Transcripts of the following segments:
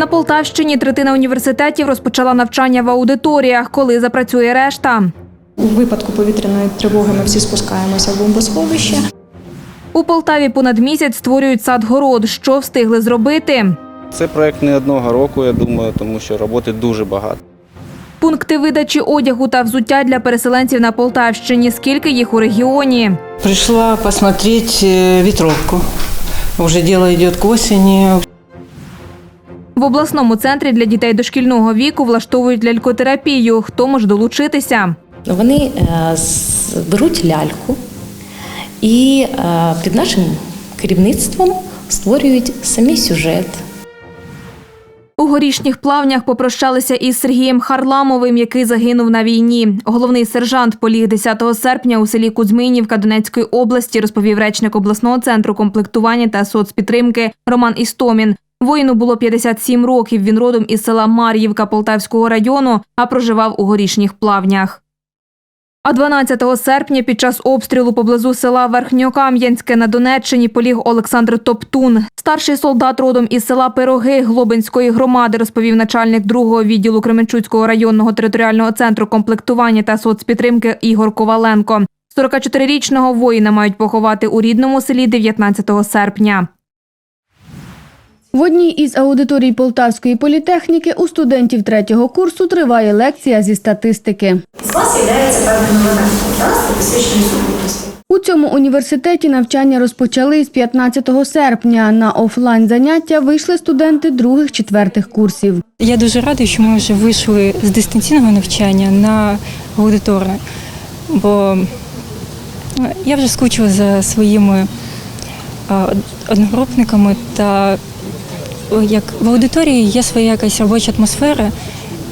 На Полтавщині третина університетів розпочала навчання в аудиторіях, коли запрацює решта. У випадку повітряної тривоги ми всі спускаємося в бомбосховище. У Полтаві понад місяць створюють сад-город. Що встигли зробити? Це проект не одного року, я думаю, тому що роботи дуже багато. Пункти видачі одягу та взуття для переселенців на Полтавщині. Скільки їх у регіоні? Пришла посмотреть э, ветровку. Уже дело идет к осени. В обласному центрі для дітей дошкільного віку влаштовують лялькотерапію. Хто може долучитися? Вони е, беруть ляльку і е, під нашим керівництвом створюють самі сюжет. У горішніх плавнях попрощалися із Сергієм Харламовим, який загинув на війні. Головний сержант поліг 10 серпня у селі Кузьминівка Донецької області, розповів речник обласного центру комплектування та соцпідтримки Роман Істомін. Воїну було 57 років. Він родом із села Мар'ївка Полтавського району, а проживав у горішніх плавнях. А 12 серпня під час обстрілу поблизу села Верхньокам'янське на Донеччині поліг Олександр Топтун. Старший солдат родом із села Пироги Глобинської громади, розповів начальник другого відділу Кременчуцького районного територіального центру комплектування та соцпідтримки Ігор Коваленко. 44-річного воїна мають поховати у рідному селі 19 серпня. В одній із аудиторій Полтавської політехніки у студентів третього курсу триває лекція зі статистики. З вас є певним елементом да, сукупності. У цьому університеті навчання розпочали з 15 серпня. На офлайн заняття вийшли студенти других-четвертих курсів. Я дуже рада, що ми вже вийшли з дистанційного навчання на аудиторне, бо е, я вже скучила за своїми е, одногрупниками та як в аудиторії є своя якась робоча атмосфера,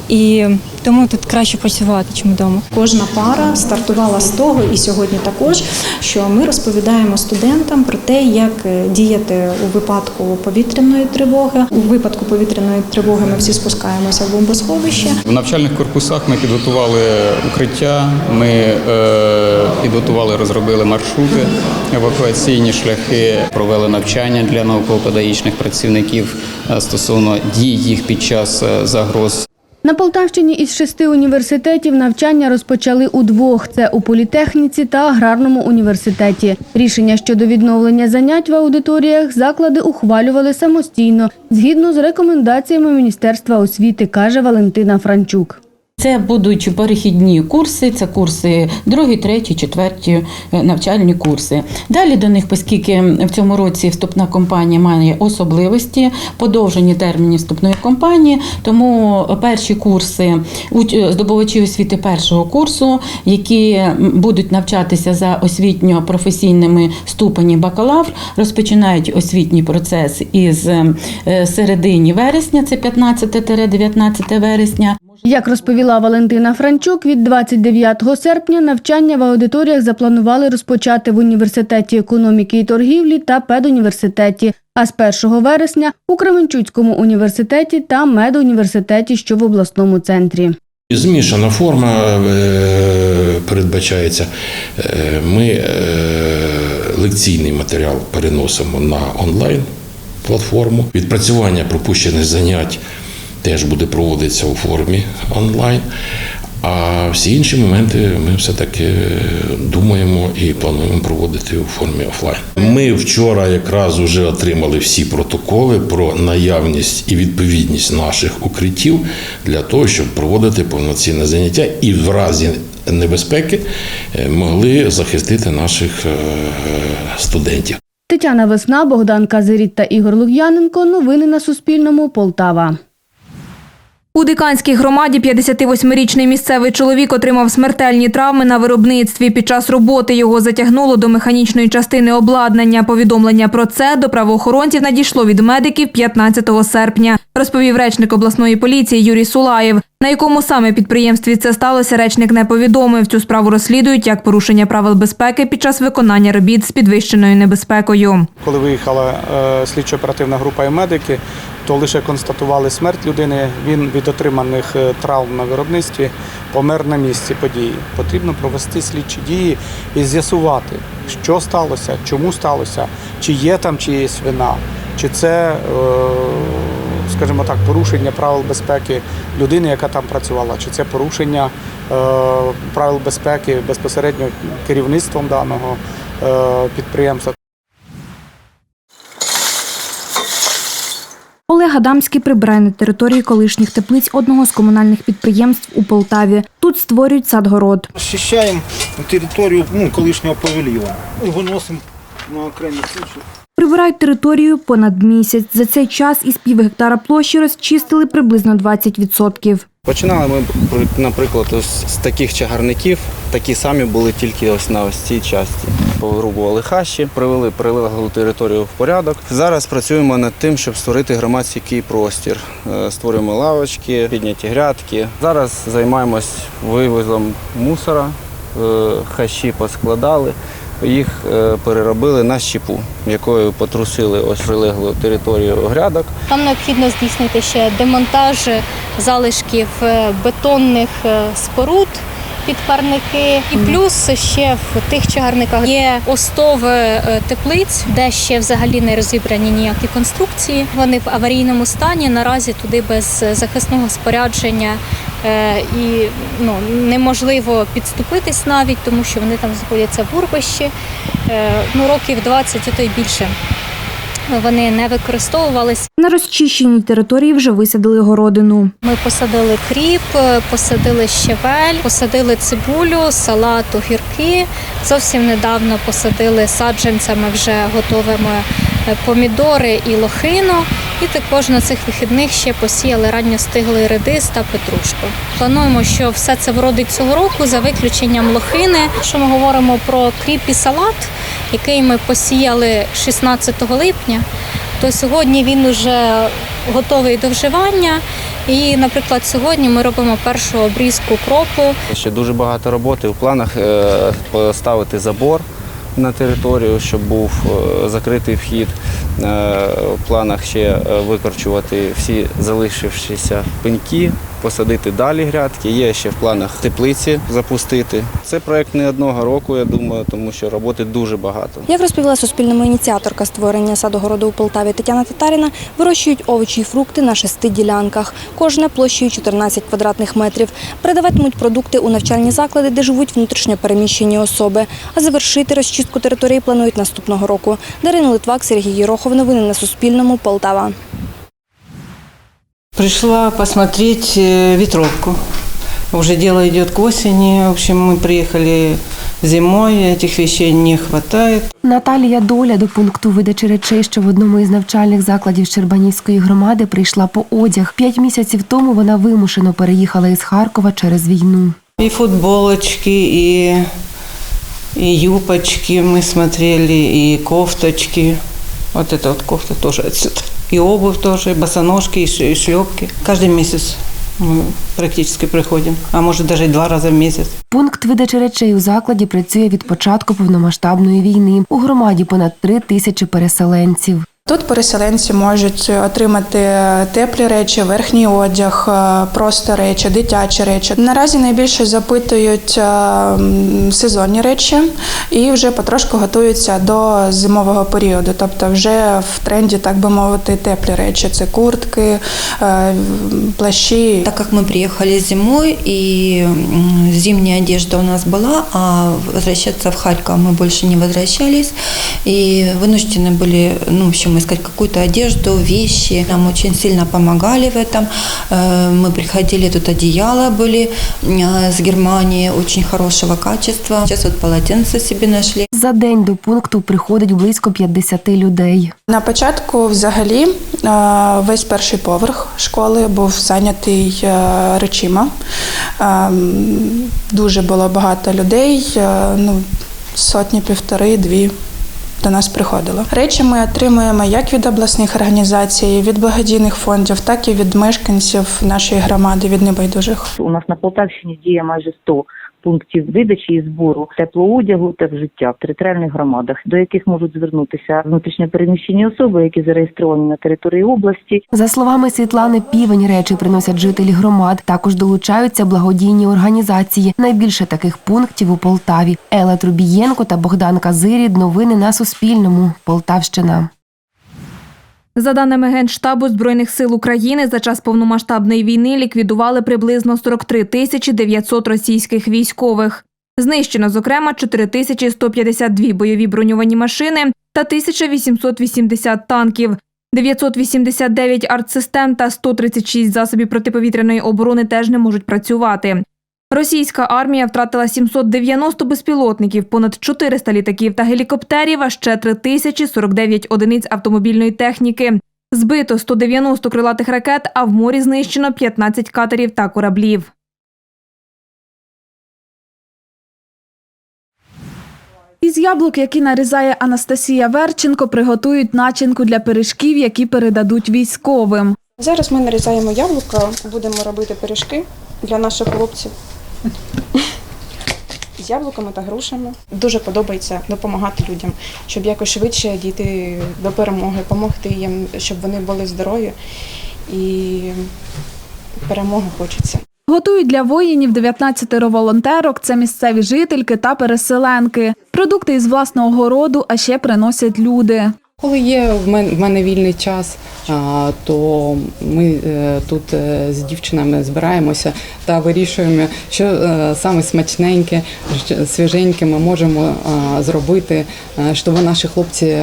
і тому тут краще працювати, ніж вдома. Кожна пара стартувала з того, і сьогодні також, що ми розповідаємо студентам про те, як е, діяти у випадку повітряної тривоги. У випадку повітряної тривоги ми всі спускаємося в бомбосховище. В навчальних корпусах ми підготували укриття, ми е, підготували, розробили маршрути, евакуаційні шляхи, провели навчання для науково-педагогічних працівників е, стосовно дій їх під час загроз. На Полтавщині із шести університетів навчання розпочали у двох: Це у політехніці та аграрному університеті. Рішення щодо відновлення занять в аудиторіях заклади ухвалювали самостійно, згідно з рекомендаціями Міністерства освіти, каже Валентина Франчук. Це будуть перехідні курси, це курси другі, треті, четверті е, навчальні курси. Далі до них, оскільки в цьому році вступна кампанія має особливості, подовжені терміни вступної кампанії, тому перші курси уч- здобувачі освіти першого курсу, які будуть навчатися за освітньо-професійними ступені бакалавр, розпочинають освітній процес із е, середині вересня, це 15-19 вересня. Як розповіла Валентина Франчук, від 29 серпня навчання в аудиторіях запланували розпочати в університеті економіки і торгівлі та педуніверситеті, а з 1 вересня у Кременчуцькому університеті та медуніверситеті, що в обласному центрі. Змішана форма е, передбачається. Е, Ми е, лекційний матеріал переносимо на онлайн платформу. Відпрацювання пропущених занять теж буде проводитися у формі онлайн. А всі інші моменти ми все-таки думаємо і плануємо проводити у формі офлайн. Ми вчора якраз вже отримали всі протоколи про наявність і відповідність наших укриттів для того, щоб проводити повноцінне заняття і в разі небезпеки е, могли захистити наших е, студентів. Тетяна Весна, Богдан Казиріт та Ігор Лук'яненко. Новини на Суспільному. Полтава. У Диканській громаді 58-річний місцевий чоловік отримав смертельні травми на виробництві. Під час роботи його затягнуло до механічної частини обладнання. Повідомлення про це до правоохоронців надійшло від медиків 15 серпня, розповів речник обласної поліції Юрій Сулаєв. На якому саме підприємстві це сталося, речник не повідомив. Цю справу розслідують як порушення правил безпеки під час виконання робіт з підвищеною небезпекою. Коли виїхала е, слідчо-оперативна група і медики, то лише констатували смерть людини. Він від отриманих е, травм на виробництві помер на місці події. Потрібно провести слідчі дії і з'ясувати, що сталося, чому сталося, чи є там чиїсь вина, чи це е, скажімо так, порушення правил безпеки людини, яка там працювала, чи це порушення е, правил безпеки безпосередньо керівництвом даного підприємства. Олег Адамський прибирає на території колишніх теплиць одного з комунальних підприємств у Полтаві. Тут створюють садгород. Очищаємо територію ну, колишнього і виносимо на окремі суші. Прибирають територію понад місяць. За цей час із пів гектара площі розчистили приблизно 20%. Починали ми, при- наприклад, з таких чагарників, такі самі були тільки ось на ось цій часті. Повирубували хащі, привели прилеглу територію в порядок. Зараз працюємо над тим, щоб створити громадський простір. Е, Створюємо лавочки, підняті грядки. Зараз займаємось вивозом мусора, е, хащі поскладали. Їх е, переробили на щепу, якою потрусили ось прилеглу територію грядок. Там необхідно здійснити ще демонтаж залишків е, бетонних е, споруд. Під парники, і плюс ще в тих чагарниках є остови е, теплиць, де ще взагалі не розібрані ніякі конструкції. Вони в аварійному стані. Наразі туди без захисного спорядження е, і ну неможливо підступитись навіть, тому що вони там знаходяться в урвищі. Е, Ну років 20 і то й більше. Вони не використовувалися. На розчищеній території вже висадили городину. Ми посадили кріп, е, посадили щавель, посадили цибулю, салат, огірки. Зовсім недавно посадили саджанцями вже готовими е, помідори і лохину. І також на цих вихідних ще посіяли ранньостиглий редис та петрушку. Плануємо, що все це вродить цього року за виключенням лохини. Якщо ми говоримо про кріп і салат, який ми посіяли 16 липня, то сьогодні він уже готовий до вживання. І, наприклад, сьогодні ми робимо першу обрізку кропу. Ще дуже багато роботи в планах е, поставити забор на територію, щоб був е, закритий вхід. Е, В планах ще е, викорчувати всі залишившіся пеньки, посадити далі грядки. Є ще в планах теплиці запустити. Це проект не одного року, я думаю, тому що роботи дуже багато. Як розповіла суспільному ініціаторка створення садогороду у Полтаві Тетяна Татаріна, вирощують овочі і фрукти на шести ділянках, кожна площею 14 квадратних метрів. Передаватимуть продукти у навчальні заклади, де живуть внутрішньо переміщені особи. А завершити розчистку території планують наступного року. Дарина Литвак, Сергій Єрохов. Новини на Суспільному. Полтава. Пришла посмотреть э, ветровку. Уже дело идет к осени. В общем, мы приехали зимой, этих вещей не хватает. Наталія Доля до пункту видачі речей, що в одному із навчальних закладів Щербанівської громади прийшла по одяг. П'ять місяців тому вона вимушено переїхала із Харкова через війну. И футболочки, и, и юбочки мы смотрели, и кофточки. Вот эта вот кофта тоже отсюда. И обувь тоже, и босоножки, и шлепки. Каждый месяц мы практически приходим, а может даже два раза в месяц. Пункт видачі речей у закладі працює від початку повномасштабної війни. У громаді понад три тисячі переселенців. Тут переселенці можуть отримати теплі речі, верхній одяг, е, просто речі, дитячі речі. Наразі найбільше запитують е, м, сезонні речі і вже потрошку готуються до зимового періоду. Тобто, вже в тренді, так би мовити, теплі речі. Це куртки, е, плащі. Так как мы приехали зимой и м, зимняя одежда у нас была, а возвращаться в Харьков мы больше не возвращались и вынуждены были, ну, в общем, искать какую-то одежду, вещи. Нам очень сильно помогали в этом. Э, Мы приходили, тут одеяла были э, с Германии очень хорошего качества. Сейчас вот полотенце себе нашли. За день до пункту приходить близько 50 людей. На початку, взагалі, е, весь перший поверх школи був зайнятий е, речима. Е, м, Дуже було багато людей, е, ну, сотні, півтори, дві. До нас приходило. Речі ми отримуємо як від обласних організацій, від благодійних фондів, так і від мешканців нашої громади, від небайдужих. У нас на Полтавщині діє майже 100 пунктів видачі і збору теплого одягу та взуття в територіальних громадах, до яких можуть звернутися внутрішньопереміщені особи, які зареєстровані на території області. За словами Світлани Півень, речі приносять жителі громад. Також долучаються благодійні організації. Найбільше таких пунктів у Полтаві. Ела Трубієнко та Богдан Казирід. Новини на Суспільному. Полтавщина. За даними Генштабу Збройних сил України, за час повномасштабної війни ліквідували приблизно 43 тисячі 900 російських військових. Знищено, зокрема, 4152 бойові броньовані машини та 1880 танків, 989 артсистем та 136 засобів протиповітряної оборони теж не можуть працювати. Російська армія втратила 790 безпілотників, понад 400 літаків та гелікоптерів, а ще 3049 одиниць автомобільної техніки. Збито 190 крилатих ракет, а в морі знищено 15 катерів та кораблів. Із яблук, які нарізає Анастасія Верченко, приготують начинку для пиріжків, які передадуть військовим. Зараз ми нарізаємо яблука, будемо робити пиріжки для наших хлопців. З яблуками та грушами. Дуже подобається допомагати людям, щоб якось швидше дійти до перемоги, допомогти їм, щоб вони були здорові і перемоги хочеться. Готують для воїнів 19 волонтерок. Це місцеві жительки та переселенки. Продукти із власного городу, а ще приносять люди. Коли є в мене, в мене вільний час, то ми е, тут е, з дівчинами збираємося та вирішуємо, що е, саме смачненьке, свіженьке ми можемо зробити, щоб наші хлопці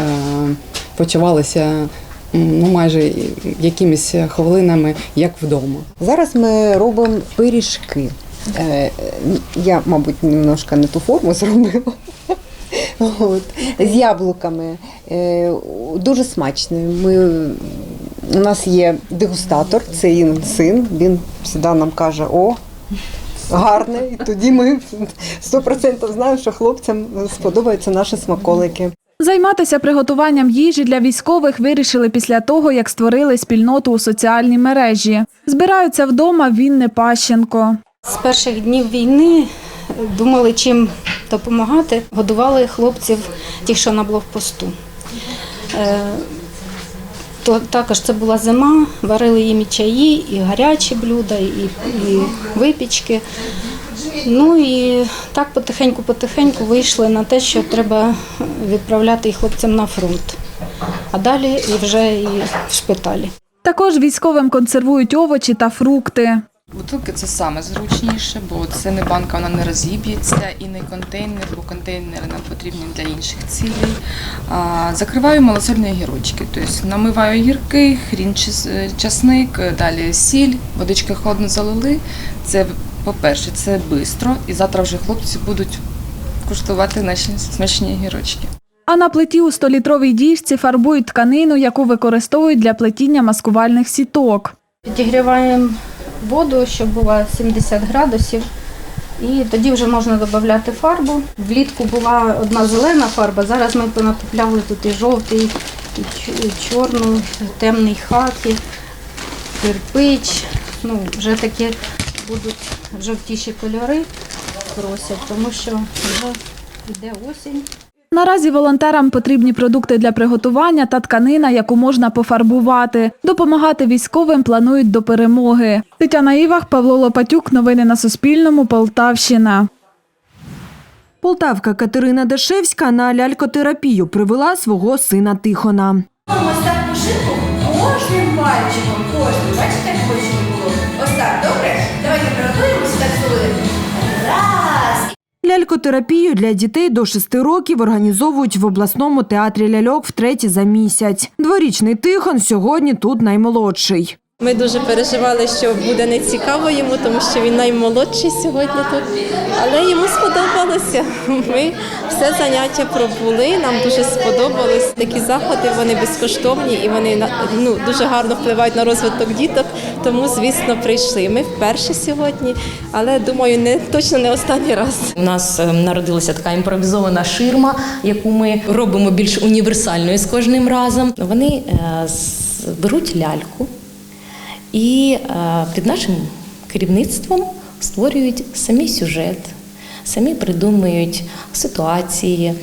почувалися ну, майже якимись хвилинами, як вдома. Зараз ми робимо пиріжки. Я, мабуть, немножко не ту форму зробила. От. З яблуками. Е, Дуже смачною. Ми, у нас є дегустатор, це він син. Він завжди нам каже, о, гарне. І тоді ми 100% знаємо, що хлопцям сподобаються наші смаколики. Займатися приготуванням їжі для військових вирішили після того, як створили спільноту у соціальній мережі. Збираються вдома Вінни Пащенко. З перших днів війни думали, чим допомагати. Годували хлопців, тих, що на блокпосту. Е, То також це була зима, варили їм і чаї, і гарячі блюда, і, і випічки. Ну і так потихеньку-потихеньку вийшли на те, що треба відправляти їх хлопцям на фронт, а далі вже і в шпиталі. Також військовим консервують овочі та фрукти. Бутилки це саме зручніше, бо це не банка, вона не розіб'ється і не контейнер, бо контейнери нам потрібні для інших цілей. А, закриваю малосольні огірочки, тобто намиваю огірки, хрін часник, далі сіль, водички холодно залили. Це, по-перше, це швидко, і завтра вже хлопці будуть куштувати наші смачні огірочки. А на плиті у 100-літровій діжці фарбують тканину, яку використовують для плетіння маскувальних сіток. Підігріваємо воду, щоб було 70 градусів. І тоді вже можна додати фарбу. Влітку була одна зелена фарба, зараз ми понатопляли тут і жовтий, і чорну, темний хакі, кирпич. Ну, вже такі будуть жовтіші кольори просять, тому що вже йде осінь. Наразі волонтерам потрібні продукти для приготування та тканина, яку можна пофарбувати. Допомагати військовим планують до перемоги. Тетяна Івах, Павло Лопатюк. Новини на Суспільному. Полтавщина. Полтавка Катерина Дашевська на лялькотерапію привела свого сина Тихона. Ось так кожним пальчиком, кожним. Бачите, як хочемо було? Ось так, добре? Давайте Лялькотерапію для дітей до 6 років організовують в обласному театрі ляльок втретє за місяць. Дворічний Тихон сьогодні тут наймолодший. Ми дуже переживали, що буде нецікаво йому, тому що він наймолодший сьогодні тут. Але йому сподобалося. Ми все заняття пробули, нам дуже сподобалось. Такі заходи вони безкоштовні і вони ну, дуже гарно впливають на розвиток діток. Тому, звісно, прийшли. Ми вперше сьогодні, але думаю, не точно не останній раз. У нас е, народилася така імпровізована ширма, яку ми робимо більш універсальною з кожним разом. Вони е, беруть ляльку і е, під нашим керівництвом створюють самі сюжет, самі придумують ситуації,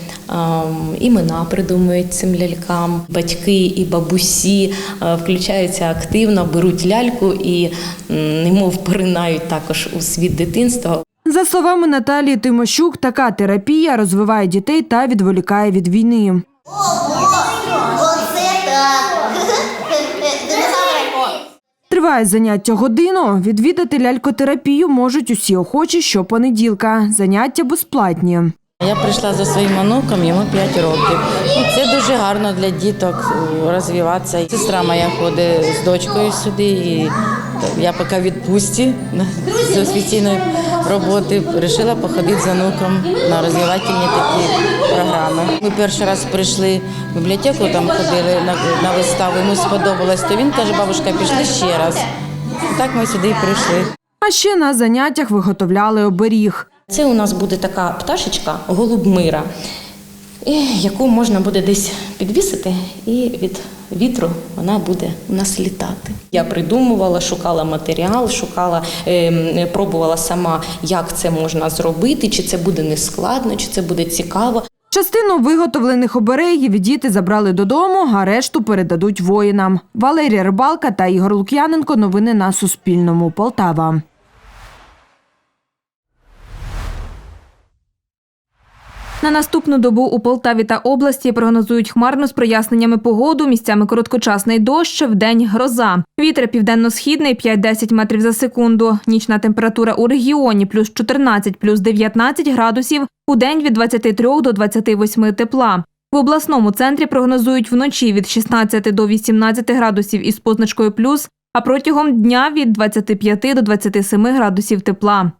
імена придумують цим лялькам. Батьки і бабусі е, включаються активно, беруть ляльку і немов поринають також у світ дитинства. За словами Наталії Тимощук, така терапія розвиває дітей та відволікає від війни. Триває заняття годину. Відвідати лялькотерапію можуть усі охочі щопонеділка. Заняття безплатні. Я прийшла за своїм онуком, йому 5 років. Це дуже гарно для діток е, розвиватися. Сестра моя ходить з дочкою сюди, і я поки відпустці з офіційної роботи вирішила походити з онуком на розвивательні такі програми. Ми перший раз прийшли в бібліотеку, там ходили на, на виставу, йому сподобалось, то він каже, бабушка, пішли ще раз. І так ми сюди і прийшли. А ще на заняттях виготовляли оберіг. Це у нас буде така пташечка голуб мира, і яку можна буде десь підвісити, і від вітру вона буде у нас літати. Я придумувала, шукала матеріал, шукала, ем, пробувала сама, як це можна зробити, чи це буде нескладно, чи це буде цікаво. Частину виготовлених оберегів діти забрали додому, а решту передадуть воїнам. Валерія Рибалка та Ігор Лук'яненко. Новини на Суспільному. Полтава. На наступну добу у Полтаві та області прогнозують хмарно з проясненнями погоду, місцями короткочасний дощ, вдень гроза. Вітер південно-східний 5-10 метрів за секунду. Нічна температура у регіоні плюс 14, плюс 19 градусів, у день від 23 до 28 тепла. В обласному центрі прогнозують вночі від 16 до 18 градусів із позначкою плюс, а протягом дня від 25 до 27 градусів тепла.